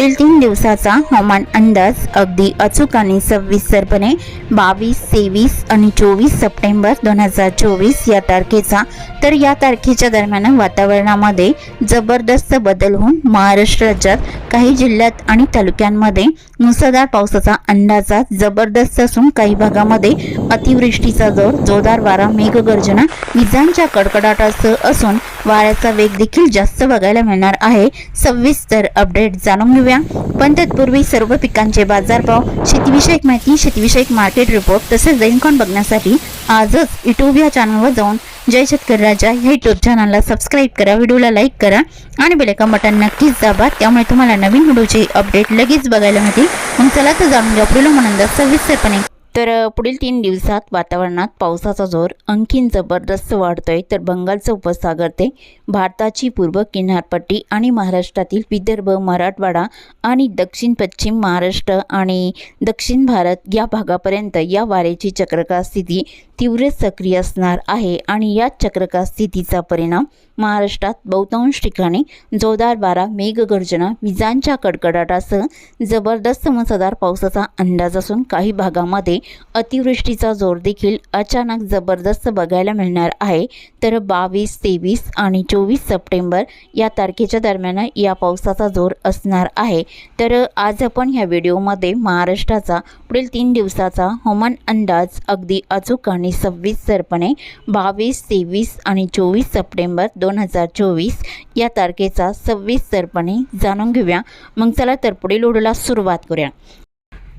पुढील तीन दिवसाचा हवामान अंदाज अगदी अचूक आणि सविस्तरपणे बावीस तेवीस आणि चोवीस सप्टेंबर दोन हजार चोवीस या तारखेचा. तर या तारखेच्या दरम्यान वातावरणामध्ये जबरदस्त बदल होऊन महाराष्ट्र राज्यात काही जिल्ह्यात आणि तालुक्यांमध्ये मुसळधार पावसाचा अंदाजात जबरदस्त असून काही भागामध्ये अतिवृष्टीचा जोर जोरदार वारा मेघगर्जना विजांच्या कडकडाटासह असून वाऱ्याचा वेग देखील जास्त बघायला मिळणार आहे. सविस्तर अपडेट जाणून घेऊया. पण तत्पूर्वी सर्व पिकांचे बाजारभाव शेतीविषयक माहिती शेतीविषयक मार्केट रिपोर्ट तसेच दैनकोन बघण्यासाठी आजच युट्यूब या चॅनलवर जाऊन जय शेतकरी राजा ह्या युट्यूब चॅनलला सबस्क्राईब करा व्हिडिओला लाईक करा आणि बेलेका बटन नक्कीच दाबा. त्यामुळे तुम्हाला नवीन व्हिडिओचे अपडेट लगेच बघायला मिळतील. मग चला तर जाणून घ्या पुढील म्हणून सविस्तरपणे तर पुढील तीन दिवसात वातावरणात पावसाचा जोर आणखीन जबरदस्त वाढतोय. तर बंगालचं उपसागर ते भारताची पूर्व किनारपट्टी आणि महाराष्ट्रातील विदर्भ मराठवाडा आणि दक्षिण पश्चिम महाराष्ट्र आणि दक्षिण भारत या भागापर्यंत या वाऱ्याची चक्रका स्थिती तीव्र सक्रिय असणार आहे आणि या चक्रकार स्थितीचा परिणाम महाराष्ट्रात बहुतांश ठिकाणी जोरदार वारा मेघगर्जना विजांच्या कडकडाटासह जबरदस्त मुसळधार पावसाचा अंदाज असून काही भागामध्ये अतिवृष्टीचा जोर देखील अचानक जबरदस्त बघायला मिळणार आहे. तर बावीस तेवीस आणि चोवीस सप्टेंबर या तारखेच्या दरम्यान या पावसाचा जोर असणार आहे. तर आज आपण ह्या व्हिडिओमध्ये महाराष्ट्राचा पुढील तीन दिवसाचा हवामान अंदाज अगदी अचूक आणि सविस्तरपणे बावीस तेवीस आणि चोवीस सप्टेंबर दोन हजार चोवीस या तारखेचा सविस्तरपणे जाणून घेऊया. मग चला तर पुढील व्हिडिओला सुरुवात करूया.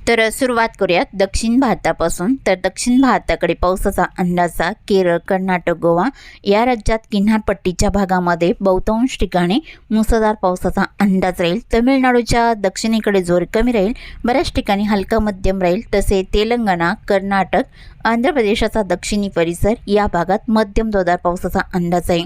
तर सुरुवात करूयात दक्षिण भारतापासून. तर दक्षिण भारताकडे पावसाचा अंदाजा केरळ कर्नाटक गोवा या राज्यात किनारपट्टीच्या भागामध्ये बहुतांश ठिकाणी मुसळधार पावसाचा अंदाज राहील. तमिळनाडूच्या दक्षिणेकडे जोर कमी राहील. बऱ्याच ठिकाणी हलका मध्यम राहील. तसे तेलंगणा कर्नाटक आंध्र प्रदेशाचा दक्षिणी परिसर या भागात मध्यम जोरदार पावसाचा अंदाज आहे.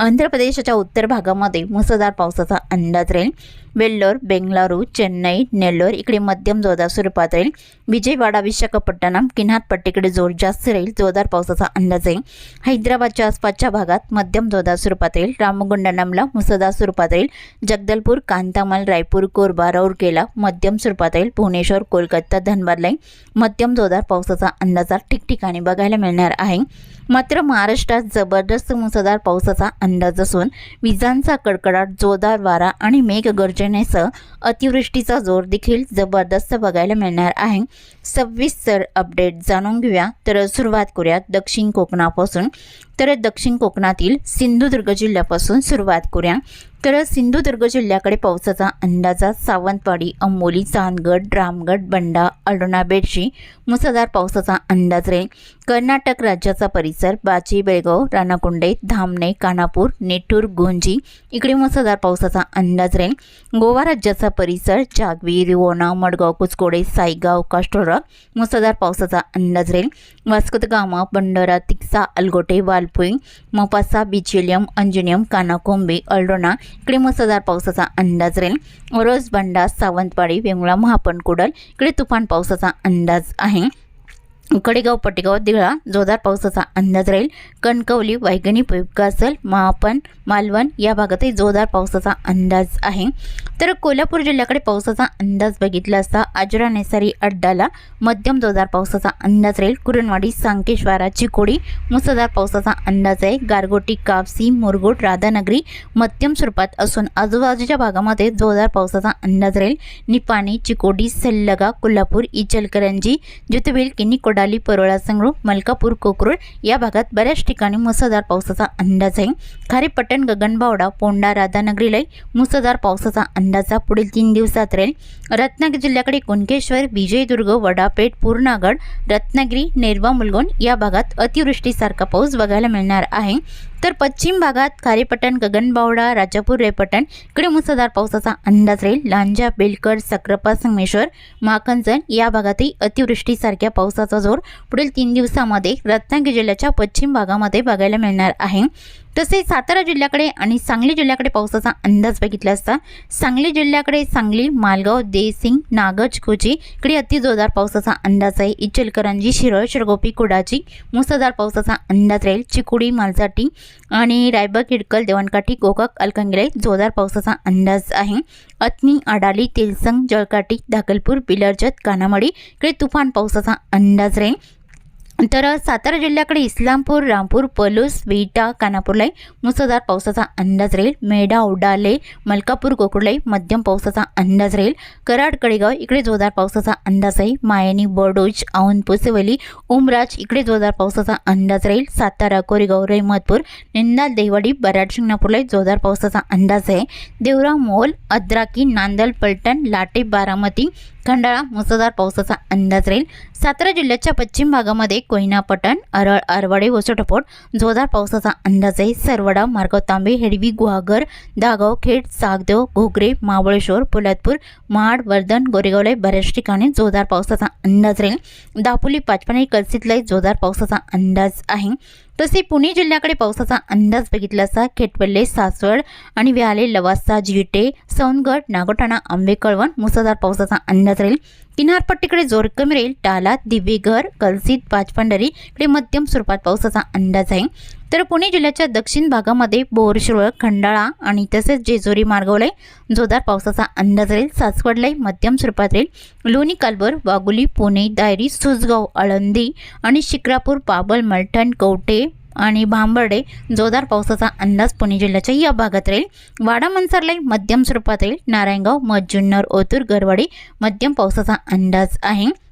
आंध्र प्रदेशाच्या उत्तर भागामध्ये मुसळधार पावसाचा अंदाज राहील. वेल्लोर बेंगळुरू चेन्नई नेल्लोर इकडे मध्यम जोरदार स्वरूपात राहील. विजयवाडा विशाखापट्टणम किनारपट्टीकडे जोर जास्त राहील. जोरदार पावसाचा अंदाज आहे हैदराबादच्या आसपासच्या भागात मध्यम जोरदार स्वरूपात राहील. रामगुंडनमला मुसळधार स्वरूपात राहील. जगदलपूर कांतामल रायपूर कोरबा राऊरकेला मध्यम स्वरूपात राहील. भुवनेश्वर कोलकाता धनबादलाही मध्यम जोरदार पावसाचा अंदाज ठिकठिकाणी बघायला मिळणार आहे. मात्र महाराष्ट्रात जबरदस्त मुसळधार पावसाचा अंदाज असून विजांचा कडकडाट जोरदार वारा आणि मेघगर्जनेसह अतिवृष्टीचा जोर देखील जबरदस्त बघायला मिळणार आहे. सविस्तर अपडेट जाणून घेऊया. तर सुरुवात करूया दक्षिण कोकणापासून. तर दक्षिण कोकणातील सिंधुदुर्ग जिल्ह्यापासून सुरुवात करूया. तर सिंधुदुर्ग जिल्ह्याकडे पावसाचा अंदाजा सावंतवाडी अंबोली चांदगड रामगड बंडा अडोणा बेडशी मुसळधार पावसाचा अंदाज राहील. कर्नाटक राज्याचा परिसर बाची बेळगाव राणाकुंडे धामणे कानापूर नेटूर गोंजी इकडे मुसळधार पावसाचा अंदाज राहील. गोवा राज्याचा परिसर जागवी रिवोना मडगाव कुचकोडे साईगाव काष्टोरा मुसळधार पावसाचा अंदाज राहील. वास्कोदगामा गामा बंडोरा तिक्सा अलगोटे वालपुई मोपासा बिचेलियम अंजनियम कानाकोंबे अल्डोना इकडे मुसळधार पावसाचा अंदाज राहील. ओरोस बंडा सावंतवाडी वेंगुळा महापणकुडल इकडे तुफान पावसाचा अंदाज आहे. कडेगाव पटेगाव दिघळा जोरदार पावसाचा अंदाज राहील. कणकवली वैगणी पिपकासल महापण मालवण या भागातही जोरदार पावसाचा अंदाज आहे. तर कोल्हापूर जिल्ह्याकडे पावसाचा अंदाज बघितला असता आजरा नेसारी अड्डाला मध्यम जोरदार पावसाचा अंदाज राहील. कुरणवाडी सांकेश्वारा चिकोडी मुसळधार पावसाचा अंदाज आहे. गारगोटी कापसी मुरगुड राधानगरी मध्यम स्वरूपात असून आजूबाजूच्या भागामध्ये जोरदार पावसाचा अंदाज राहील. निपाणी चिकोडी सल्लगा कोल्हापूर इचलकरंजी ज्योतिबेल किन्नी कोडाली परोळा संगरू मलकापूर कोकरूळ या भागात बऱ्याच ठिकाणी मुसळधार पावसाचा अंदाज आहे. खारेपट्टण गगनबावडा पोंडा राधानगरीलाही मुसळधार पावसाचा अंदाज पुढील तीन दिवसात राहील. रत्नागिरी जिल्ह्याकडे कुणकेश्वर विजयदुर्ग वडापेठ पूर्णागड रत्नागिरी नेरवा मुलगोन या भागात अतिवृष्टीसारखा पाऊस बघायला मिळणार आहे. तर पश्चिम भागात खारेपट्टण गगनबावडा राजापूर रेपटण इकडे मुसळधार पावसाचा अंदाज राहील. लांजा बेलकर सक्रापा संगमेश्वर महाकंजन या भागातही अतिवृष्टीसारख्या पावसाचा जोर पुढील तीन दिवसामध्ये रत्नागिरी जिल्ह्याच्या पश्चिम भागामध्ये बघायला मिळणार आहे. तसेच सातारा जिल्ह्याकडे आणि सांगली जिल्ह्याकडे पावसाचा अंदाज बघितला असता सांगली जिल्ह्याकडे सांगली मालगाव देसिंग नागज कोची इकडे अति जोरदार पावसाचा अंदाज आहे. इचलकरंजी शिरळ शिरगोपी कुडाची मुसळधार पावसाचा अंदाज राहील. चिकुडी मालसाटी आणि रायबा किडकल देवणकाठी गोकाक अलकंगले जोरदार पावसाचा अंदाज आहे. अतनी अडाली तेलसंग जळकाठी धाकलपूर बिलरजत कानामडी इकडे तुफान पावसाचा अंदाज राहील तर सातारा जिल्ह्याकडे इस्लामपूर रामपूर पलूस विटा कानापूरलाई मुसळधार पावसाचा अंदाज राहील. मेढा उडाले मलकापूर गोकुळलाई मध्यम पावसाचा अंदाज राहील. कराड कडेगाव इकडे जोरदार पावसाचा अंदाज आहे. मायनी बडोज औंध पुसेवली उमराज इकडे जोरदार पावसाचा अंदाज राहील. सातारा कोरेगाव रहमतपूर निंदाल देवाडी बराड शिंगणापूरलाई जोरदार पावसाचा अंदाज आहे. देवरा मोल अद्राकी नांदल पलटण लाटे बारामती खंडाळा मुसळधार पावसाचा अंदाज राहील. सातारा जिल्ह्याच्या पश्चिम भागामध्ये कोयना पटण अरळ आरवाडे वसटपोट जोरदार पावसाचा अंदाज आहे सरवडा मार्गाव तांबे हेडवी गुहागर दागाव खेड सागदेव घोगरे महाबळेश्वर पोलादपूर महाड वर्धन गोरेगावला बऱ्याच ठिकाणी जोरदार पावसाचा अंदाज राहील. दापोली पाचपणे कलसीतलाही जोरदार पावसाचा अंदाज आहे. तसे पुणे जिल्ह्याकडे पावसाचा अंदाज बघितला असता खेटपल्ले सासवड आणि व्याले लवासा जिटे सोनगड नागोठाणा आंबे कळवण मुसळधार पावसाचा अंदाज राहील. किनारपट्टीकडे जोर कमी राहील टाला दिवेघर कलसित पाचपंढरी इकडे मध्यम स्वरूपात पावसाचा अंदाज आहे. तर पुणे जिल्ह्याच्या दक्षिण भागामध्ये बोरशिरोळ खंडाळा आणि तसेच जेजुरी मार्गावलाही जोरदार पावसाचा अंदाज राहील. सासवडलाही मध्यम स्वरूपात राहील. लोणी कालबर वागुली पुणे दायरी सुजगाव आळंदी आणि शिक्रापूर पाबल मलठण कवटे आणि भांबर्डे जोरदार पावसाचा अंदाज पुणे जिल्ह्याच्या या भागात राहील. वाडा मनसरलाई मध्यम स्वरूपात राहील. नारायणगाव मज्जुन्नर ओतूर गरवाडी मध्यम पावसाचा अंदाज आहे.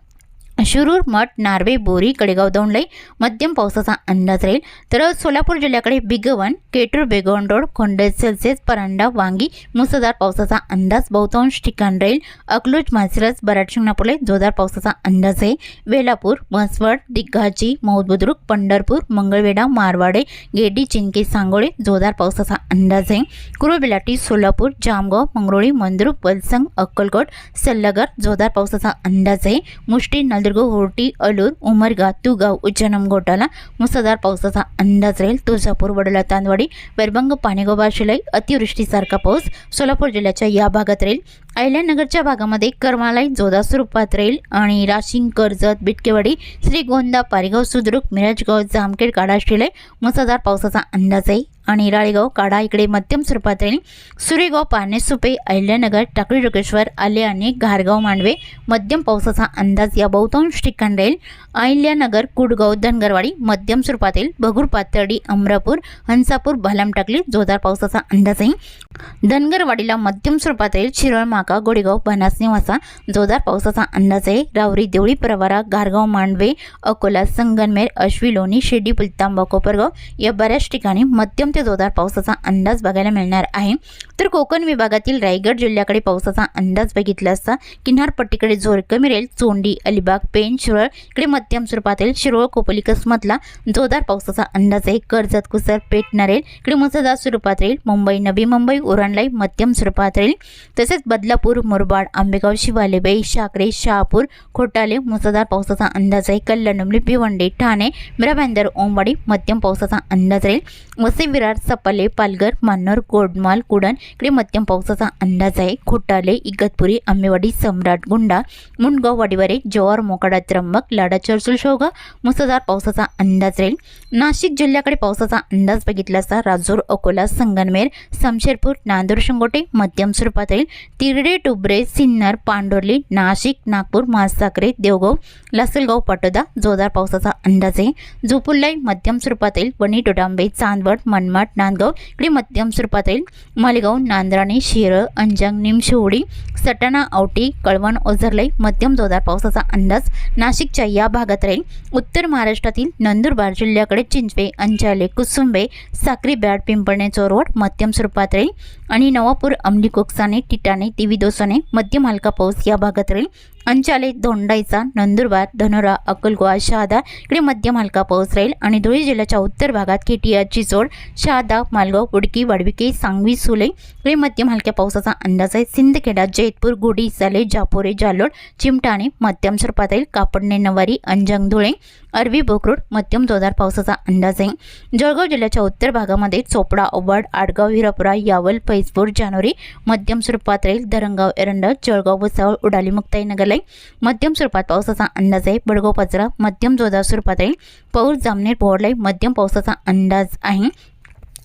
शिरूर मठ नार्वे बोरी कडेगाव दौंडलाई मध्यम पावसाचा अंदाज राहील. तर सोलापूर जिल्ह्याकडे बिगवन केटूर बेगवन रोड खोंडे सेल्सेस परांडा वांगी मुसळधार पावसाचा अंदाज बहुतांश ठिकाण राहील. अकलूज मासिरस बराड शिंगणापूरला जोरदार पावसाचा अंदाज आहे. वेलापूर म्हसवड दिग्गाजी मौदबुद्रुक पंढरपूर मंगळवेढा मारवाडे गेडी चिंके सांगोळे जोरदार पावसाचा अंदाज आहे. कुरुबिलाटी सोलापूर जामगाव मंगरोळी मंद्रुप वलसंग अक्कलकोट सल्लगर जोरदार पावसाचा अंदाज आहे. मुष्टी सिंधुदुर्ग होर्टी अलूर उमरगा तुगाव उज्जैनम घोटाला मुसळधार पावसाचा अंदाज राहील. तुळजापूर वडोला तांदवाडी वैरभंग पाणीगोबा शिलाई अतिवृष्टीसारखा पाऊस सोलापूर जिल्ह्याच्या या भागात राहील. अहिल्यानगरच्या भागामध्ये करमालाई जोदा स्वरूपात राहील आणि राशिंग कर्जत बिटकेवाडी श्रीगोंदा पारेगाव सुद्रुक मिरजगाव जामखेड काडा शिलाई मुसळधार पावसाचा अंदाज आहे. आणि राळेगाव काडा इकडे मध्यम स्वरूपात राहील सुरेगाव पारणे सुपे अहिल्यानगर टाकळी जोगेश्वर आले आणि घारगाव मांडवे मध्यम पावसाचा अंदाज या बहुतांश ठिकाण राहील. अहिल्यानगर कुडगाव धनगरवाडी मध्यम स्वरूपात येईल भगूर पातर्डी अमरापूर हंसापूर भालाम टाकली जोरदार पावसाचा अंदाज आहे धनगरवाडीला मध्यम स्वरूपात येईल शिरळ माका गोडेगाव बनास निवासा जोरदार पावसाचा अंदाज आहे रावरी देवळी प्रवारा गारगाव मांडवे अकोला संगनमेर अश्वी लोणी शिर्डी पुलतांबा कोपरगाव या बऱ्याच ठिकाणी मध्यम ते जोरदार पावसाचा अंदाज बघायला मिळणार आहे. तर कोकण विभागातील रायगड जिल्ह्याकडे पावसाचा अंदाज बघितला असता किनारपट्टीकडे जोर कमी राहील चोंडी अलिबाग पेन शिरोळ इकडे मध्यम स्वरूपात येईल शिरोळ कोपली कसमतला जोरदार पावसाचा अंदाज आहे. कर्जत कुसर पेटणार येईल इकडे मुसळधार स्वरूपात राहील. मुंबई नवी मुंबई उरणलाई मध्यम स्वरूपात राहील. तसेच बदलापूर मुरबाड आंबेगाव शिवालेबाई शाकरे शहापूर खोटाले मुसळधार पावसाचा अंदाज आहे. कल्याणुमली भिवंडी ठाणे मिराबंदर ओंबाडी मध्यम पावसाचा अंदाज राहील. वसे विरार सपाले पालघर मान्नर गोडमाल कुडण इकडे मध्यम पावसाचा अंदाज आहे. खोटाले इगतपुरी आंबेवाडी सम्राट गुंडा मुंडगाव वाडीवारे जवार मोकाडा त्र्यंबक लाडा चर्चुल शोगा मुसळधार पावसाचा अंदाज राहील. नाशिक जिल्ह्याकडे पावसाचा अंदाज बघितला असता राजूर अकोला संगनमेर समशेरपूर नांदूर शिंगोटे मध्यम स्वरूपात राहील. तिरडे टुबरे सिन्नर पांडोर्ली नाशिक नागपूर महासाखरे देवगाव लासलगाव पाटोदा जोरदार पावसाचा अंदाज आहे. झोपुल्लाई मध्यम स्वरूपात येईल वणी डोडांबे चांदवड मनमाड नांदगाव इकडे मध्यम स्वरूपात येईल मालेगाव नांद्राणे शिरळ अंजंग निमशिवडी सटाणा औटी कळवण ओझरलाई मध्यम जोरदार पावसाचा अंदाज नाशिकच्या या भागात राहील. उत्तर महाराष्ट्रातील नंदुरबार जिल्ह्याकडे चिंचवे अंचाले कुसुंबे साक्री बॅड पिंपळणे चोरवड मध्यम स्वरूपात राहील. आणि नवापूर अंमली कोकसाने टिटाणे दिविदोसाने मध्यम हलका पाऊस या भागात राहील. अंचाले दोंडाईचा नंदुरबार धनोरा अक्कलकोवा शहादा इकडे मध्यम मालका पाऊस राहील आणि धुळे जिल्ह्याच्या उत्तर भागात केटिया चिचोड शहादा मालगाव उडकी वाडविके सांगवी सुले इकडे मध्यम हलक्या पावसाचा अंदाज आहे. सिंदखेडा जैतपूर गुडी साले जापोरे जालोड चिमटाणे मध्यम स्वरूपात येईल कापडणे नवारी अंजंग धुळे अरबी बोकरूड मध्यम जोरदार पावसाचा अंदाज आहे. जळगाव जिल्ह्याच्या उत्तर भागामध्ये चोपडा ओबाड आडगाव हिरापुरा यावल फैजपूर जानोरी मध्यम स्वरूपात राहील. धरणगाव एरंड जळगाव भुसावळ उडाली मुक्ताई नगरलाई मध्यम स्वरूपात पावसाचा अंदाज आहे. बडगाव पाचरा मध्यम जोरदार स्वरूपात राहील. पौर जामनेर पोहरलाई मध्यम पावसाचा अंदाज आहे.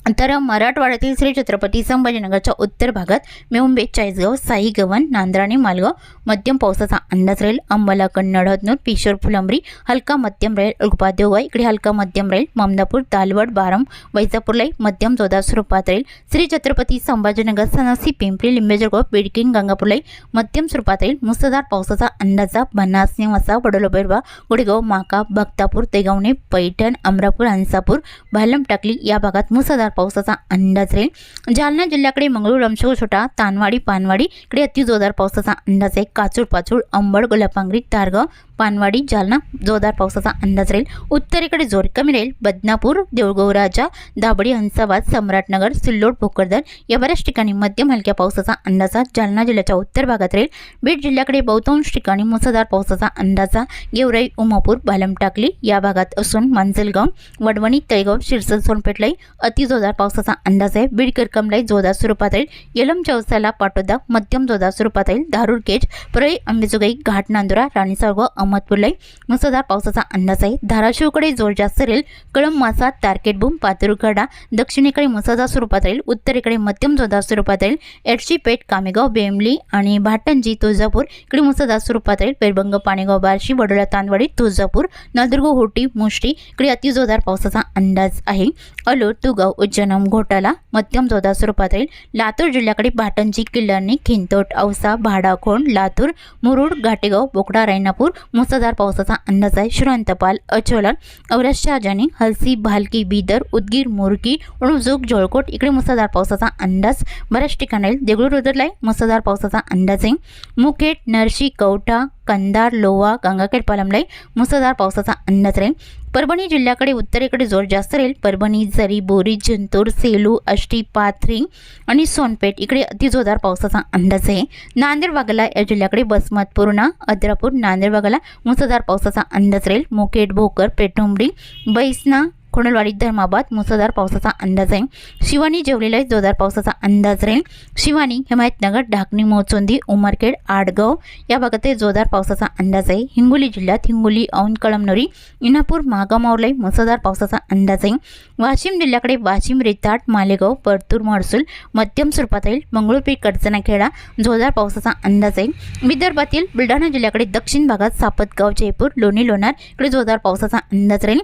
तर मराठवाड्यातील श्री छत्रपती संभाजीनगरच्या उत्तर भागात मेहुंबे चाळीसगाव साई गव्हाण नांद्राणे मालगाव मध्यम पावसाचा अंदाज राहील. अंबाला कन्नड हदनूर पिशोर फुलंबरी हलका मध्यम राहील. उपादेवगाई इकडे हलका मध्यम राहील. ममदापूर दालवड बारम वैजापूरलाई मध्यम जोरदार स्वरूपात राहील. श्री छत्रपती संभाजीनगर सनासी पिंपरी लिंबेजरगाव बिडकिंग गंगापूरलाई मध्यम स्वरूपात राहील. मुसळधार पावसाचा अंदाजा बनास नेवासा वडोलोबेरवा गुडेगाव माका भक्तापूर तेगावणे पैठण अमरापूर हंसापूर भालम टाकली या भागात मुसळधार पावसाचा अंदाज राहील. जालना जिल्ह्याकडे मंगळूर रमशो छोटा तानवाडी पानवाडी इकडे अति जोरदार पावसाचा अंदाज आहे. काचूर पाचूळ अंबड गुलापांगरी तारगाव पानवाडी जालना जोरदार पावसाचा अंदाज राहील. उत्तरेकडे जोर कमी राहील. बदनापूर देऊळगौराजा दाबडी हंसाबाद सम्राटनगर सिल्लोड भोकरदन या बऱ्याच ठिकाणी मध्यम हलक्या पावसाचा अंदाज जालना जिल्ह्याच्या उत्तर भागात राहील. बीड जिल्ह्याकडे बहुतांश ठिकाणी मुसळधार पावसाचा अंदाजा गेवराई उमापूर बालमटाकली या भागात असून मांजलगाव वडवणी तळेगाव शिरसन सोनपेटलाई अतिजोर जोरदार पावसाचा अंदाज आहे. बीड किरकमलाई जोरदार स्वरूपात येईल येलम चौसाला पाटोदा मध्यम जोरदार स्वरूपात येईल धारूर केज परळी अंबेजोगाई घाट नांदुरा राणीसाळगाव अहमदपूरलाई मुसळधार पावसाचा अंदाज आहे. धाराशिवकडे जोर जास्त राहील. कळंब मासा तारकेटबूम पातुरगडा दक्षिणेकडे मुसळधार स्वरूपात राहील उत्तरेकडे मध्यम जोरदार स्वरूपात राहील एडशी पेठ कामेगाव बेमली आणि भाटंजी तुळजापूर इकडे मुसळधार स्वरूपात राहील पेरबंग पाणेगाव बार्शी वडोळा तांदवाडी तुळजापूर नळदुर्ग होटी मुष्टी इकडे अतिजोरदार पावसाचा अंदाज आहे. अलोट तुगाव उज्जैनम घोटाला मध्यम जोदा स्वरूपात राहील. लातूर जिल्ह्याकडे भाटंजी किल्लांनी खिंतोट औसा भाडाखोंड लातूर मुरुड घाटेगाव बोकडा रायनापूर मुसळधार पावसाचा अंदाज आहे. श्रांतपाल अचोलन औरस शहाजानी हलसी भालकी बिदर उदगीर मुरकी उणुजूक जोळकोट इकडे मुसळधार पावसाचा अंदाज. बऱ्याच ठिकाणी राहील. देगलूर रुद्रलाई मुसळधार पावसाचा अंदाज आहे. मुखेड नरशी कवठा कंदार लोवा गंगाखेड पालमलाई मुसळधार पावसाचा अंदाज राहील. परभणी जिल्ह्याकडे उत्तरेकडे जोर जास्त राहील. परभणी जरी बोरी जिंतूर सेलू अष्टी पाथरी आणि सोनपेठ इकडे अतिजोरदार पावसाचा अंदाज आहे. नांदेड वाघाला या जिल्ह्याकडे बसमत पूर्णा अद्रापूर नांदेड वाघाला मुसळधार पावसाचा अंदाज राहील. मुकेट भोकर पेटुंबडी बैसना खोडलवाडी धर्माबाद मुसळधार पावसाचा अंदाज आहे. शिवानी जेवलेला जोरदार पावसाचा अंदाज राहील. शिवानी हिमायतनगर ढाकणी मोचोंदी उमरखेड आडगाव या भागात जोरदार पावसाचा अंदाज आहे. हिंगोली जिल्ह्यात हिंगोली औंध कळमनुरी इनापूर महागामावलाई मुसळधार पावसाचा अंदाज आहे. वाशिम जिल्ह्याकडे वाशिम रेताट मालेगाव परतूर महसूल मध्यम स्वरूपात येईल मंगळूरपीठ कडचणाखेडा जोरदार पावसाचा अंदाज आहे. विदर्भातील बुलढाणा जिल्ह्याकडे दक्षिण भागात सापतगाव जयपूर लोणी लोणार इकडे जोरदार पावसाचा अंदाज राहील.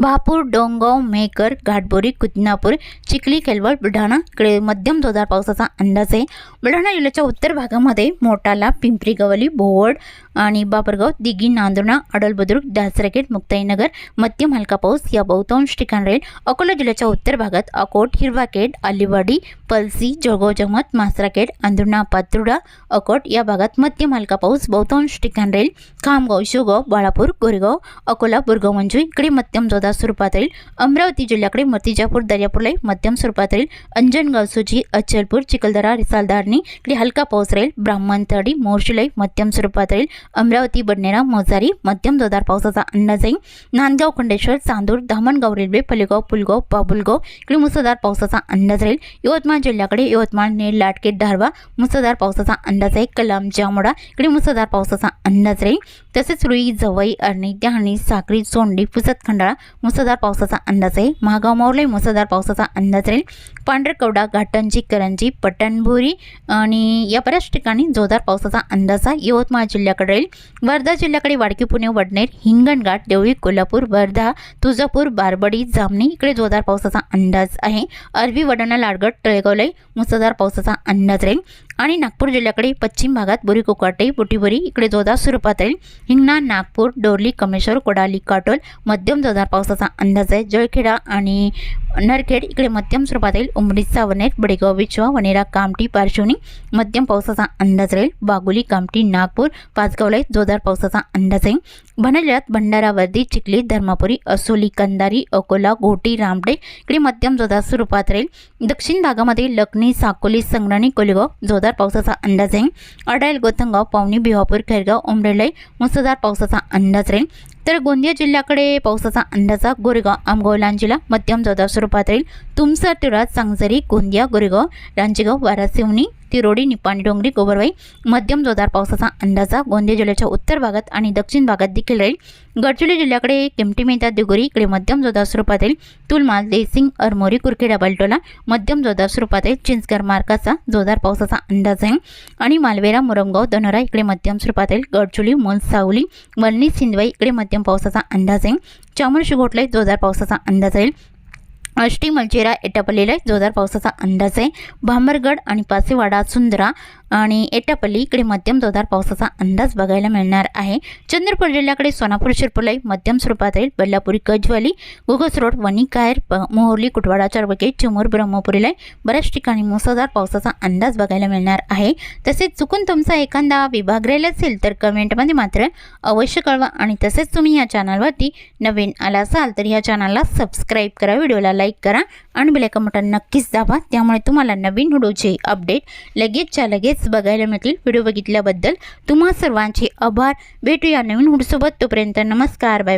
बहापूर डोंगाव मेकर घाटबोरी कुदनापूर चिखली केलवळ बुलढाणा इकडे मध्यम जोरदार पावसाचा अंदाज आहे. बुलढाणा जिल्ह्याच्या उत्तर भागामध्ये मोटाला पिंपरी गवली भोवड आणि बाबरगाव दिघी नांदुर्णा अडलबुद्रुक दासरगेट मुक्ताईनगर मध्यम हलका पाऊस या बहुतांश ठिकाण राहील. अकोला जिल्ह्याच्या उत्तर भागात अकोट हिरवाकेट अलिवाडी पलसी जळगाव जगमत मासराकेट अंधुणा पातुर्डा अकोट या भागात मध्यम हलका पाऊस बहुतांश ठिकाण राहील. खामगाव शिवगाव बाळापूर गोरेगाव अकोला बुरगाव मंजू इकडे मध्यम जोरदार स्वरूपात राहील. अमरावती जिल्ह्याकडे मतिजापूर दर्यापूरला मध्यम स्वरूपात राहील. अंजनगाव सुजी अचलपूर चिखलदरा रिसालदारणी इकडे हलका पाऊस राहील. ब्राह्मणतडी मोर्शिलाई मध्यम स्वरूपात राहील. अमरावती बडनेरा मोजारी मध्यम जोरदार पावसाचा अंदाज आहे नांदगाव खंडेश्वर चांदूर धामणगाव रेल्वे पलेगाव पुलगाव बाबुलगाव इकडे मुसळधार पावसाचा अंदाज राहील. यवतमाळ जिल्ह्याकडे यवतमाळ नेर लाटके धारवा मुसळधार पावसाचा अंदाज आहे कलाम जामोडा इकडे मुसळधार पावसाचा अंदाज राहील. तसेच रुई जवई अरणी डहाणी साक्री सोंडी पुसत खंडाळा मुसळधार पावसाचा अंदाज आहे महागाव मोरले मुसळधार पावसाचा अंदाज राहील. पांढरकवडा घाटंजी करंजी पटणभोरी आणि या बऱ्याच ठिकाणी जोरदार पावसाचा अंदाज आहे. यवतमाळ जिल्ह्याकडे मिळेल वर्धा जिल्ह्याकडे वाडकी पुणे वडनेर हिंगणघाट देवळी कोल्हापूर वर्धा तुळजापूर बारबडी जामणी इकडे जोरदार पावसाचा अंदाज आहे. अरबी वडाणा लाडगड तळेगावलाई मुसळधार पावसाचा अंदाज राहील. आणि नागपूर जिल्ह्याकडे पश्चिम भागात बोरी कोकाटे बुटीबोरी इकडे जोरदार स्वरूपात राहील हिंगणा नागपूर डोरली कमेश्वर कोडाली काटोल मध्यम जोरदार पावसाचा अंदाज आहे. जळखेडा आणि नरखेड इकडे मध्यम स्वरूपात येईल. उमरी सावनेर बडेगाव विचवा वनेरा कामठी पार्श्वनी मध्यम पावसाचा अंदाज राहील. बागोली कामठी नागपूर पाचगावला जोरदार पावसाचा अंदाज आहे. भंडाऱ्यात भंडारा वर्दी चिखली धर्मापुरी असोली कंदारी अकोला घोटी रामटे इकडे मध्यम जोरदार स्वरूपात राहील. दक्षिण भागामध्ये लखनी साकोली संग्राणी कोलेगाव जोरदार पावसाचा अंदाज आहे. अडायल गोथंगाव पावनी भिवापूर खैरगाव उमरेलाई मुसळधार पावसाचा अंदाज राहील. तर गोंदिया जिल्ह्याकडे पावसाचा अंदाजा गोरेगाव आमगाव लांजीला मध्यम जोरदार स्वरूपात राहील. तुमसर तिराज सांगजरी गोंदिया गोरेगाव रांजेगाव वारासिवनी तिरोडी निपाणी डोंगरी गोबरवाई मध्यम जोरदार पावसाचा अंदाजा गोंदिया जिल्ह्याच्या उत्तर भागात आणि दक्षिण भागात देखील राहील. गडचिरोली जिल्ह्याकडे किमटी मेहता दिगोरी इकडे मध्यम जोरदार स्वरूपात येईल. तुलमाल देसिंग अरमोरी कुरखेडा बालटोला मध्यम जोरदार स्वरूपात येईल. चिंचकर मार्गाचा जोरदार पावसाचा अंदाज आहे. आणि मालवेरा मुरमगाव दनोरा इकडे मध्यम स्वरूपात येईल. गडचोली मोल सावली वलनी सिंदवाई इकडे मध्यम पावसाचा अंदाज आहे. चामोर्शी शिगोटला जोरदार पावसाचा अंदाज येईल अष्टी मलचेरा एटापल्लीला जोरदार पावसाचा अंदाज आहे. भांबरगड आणि पासेवाडा सुंदरा आणि एटापल्ली इकडे मध्यम जोरदार पावसाचा अंदाज बघायला मिळणार आहे. चंद्रपूर जिल्ह्याकडे सोनापूर शिरपुलाई मध्यम स्वरूपात राहील. बल्लापुरी कजवाली गुगस रोड वणिकायर मोहर्ली कुटवाडा चारबके चिमूर ब्रह्मपुरीला बऱ्याच ठिकाणी मुसळधार पावसाचा अंदाज बघायला मिळणार आहे. तसेच चुकून तुमचा एखादा विभाग राहिला असेल तर कमेंटमध्ये मात्र अवश्य कळवा आणि तसेच तुम्ही या चॅनलवरती नवीन आला असाल तर ह्या चॅनलला सबस्क्राईब करा व्हिडिओला लाईक करा आणि बेलायकन बटन नक्कीच दाबा. त्यामुळे तुम्हाला नवीन व्हिडिओचे अपडेट लगेचच्या लगेच बघायला मिळतील. व्हिडिओ बघितल्याबद्दल तुम्हा सर्वांचे आभार. भेटूया नवीन व्हिडिओसोबत. तोपर्यंत नमस्कार. Bye bye.